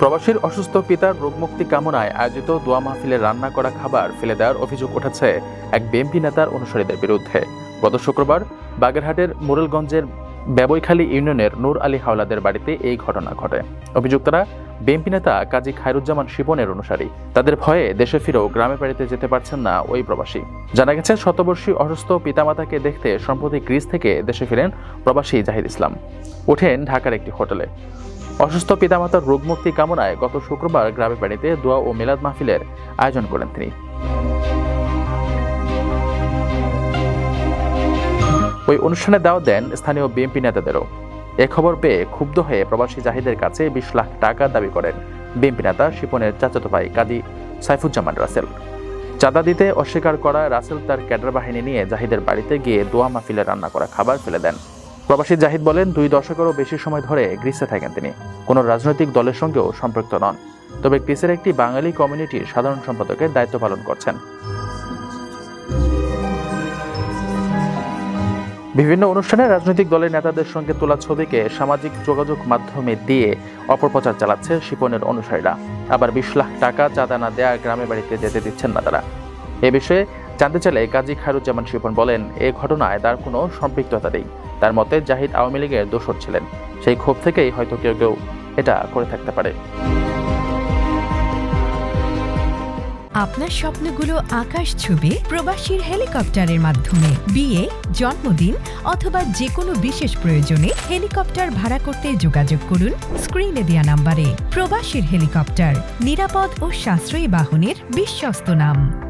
প্রবাসীর অসুস্থ পিতার রোগমুক্তি কামনায় আয়োজিত দোয়া মাহফিলে রান্না করা খাবার ফেলে দেওয়ার অভিযোগ উঠেছে এক বিএনপি নেতার অনুসারীদের বিরুদ্ধে। গত শুক্রবার বাগেরহাটের মোরেলগঞ্জের ব্যবইখালী ইউনিয়নের নূর আলী হাওলাদের বাড়িতে এই ঘটনা ঘটে। অভিযুক্তরা বিএনপি নেতা কাজী খায়রুজ্জামান শিপনের অনুসারী। তাদের ভয়ে দেশে ফিরেও গ্রামে বাড়িতে যেতে পারছেন না ওই প্রবাসী। জানা গেছে, শতবর্ষী অসুস্থ পিতামাতাকে দেখতে সম্প্রতি গ্রিস থেকে দেশে ফিরেন প্রবাসী জাহিদ ইসলাম। ওঠেন ঢাকার একটি হোটেলে। অসুস্থ পিতামাতার রোগমুক্তি কামনায় গত শুক্রবার গ্রামের বাড়িতে দোয়া ও মিলাদ মাহফিলের আয়োজন করেন তিনি। ওই অনুষ্ঠানে দাওয়াত দেন স্থানীয় বিএনপি নেতাদেরও। এ খবর পেয়ে ক্ষুব্ধ হয়ে প্রবাসী জাহিদের কাছে বিশ লাখ টাকা দাবি করেন বিএনপি নেতা শিপনের চাচাতো ভাই কাজী সাইফুজ্জামান রাসেল। চাঁদা দিতে অস্বীকার করা রাসেল তার ক্যাডার বাহিনী নিয়ে জাহিদের বাড়িতে গিয়ে দোয়া মাহফিলে রান্না করা খাবার ফেলে দেন। প্রবাসী জাহিদ বলেন, দুই দশকেরও বেশি সময় ধরে গ্রিসে থাকেন তিনি। কোনো রাজনৈতিক দলের সঙ্গেও সম্পৃক্ত নন। তবে গ্রিসের একটি বাঙালি কমিউনিটির সাধারণ সম্পাদকের দায়িত্ব পালন করছেন। বিভিন্ন অনুষ্ঠানে রাজনৈতিক দলের নেতাদের সঙ্গে তোলা ছবিকে সামাজিক যোগাযোগ মাধ্যমে দিয়ে অপপ্রচার চালাচ্ছে শিপনের অনুসারীরা। আবার বিশ লাখ টাকা চাঁদা না দেয়া গ্রামে বাড়িতে যেতে দিচ্ছেন না তারা এ বিষয়ে জানতে চাইলে কাজী খায়রুজ্জামান শিপন বলেন, এ ঘটনায় তার কোনো সম্পৃক্ততা নেই। তার মতে জাহিদ আওয়ামী লীগের দোসর ছিলেন। সেই ক্ষোভ থেকেই হয়তো কেউ কেউ এটা করে থাকতে পারে। আপনার স্বপ্নগুলো আকাশ ছুবে প্রবাসীর হেলিকপ্টারের মাধ্যমে। বিয়ে, জন্মদিন অথবা যে কোনো বিশেষ প্রয়োজনে হেলিকপ্টার ভাড়া করতে যোগাযোগ করুন স্ক্রিনে দেওয়া নাম্বারে। প্রবাসীর হেলিকপ্টার, নিরাপদ ও সাশ্রয়ী বাহনের বিশ্বস্ত নাম।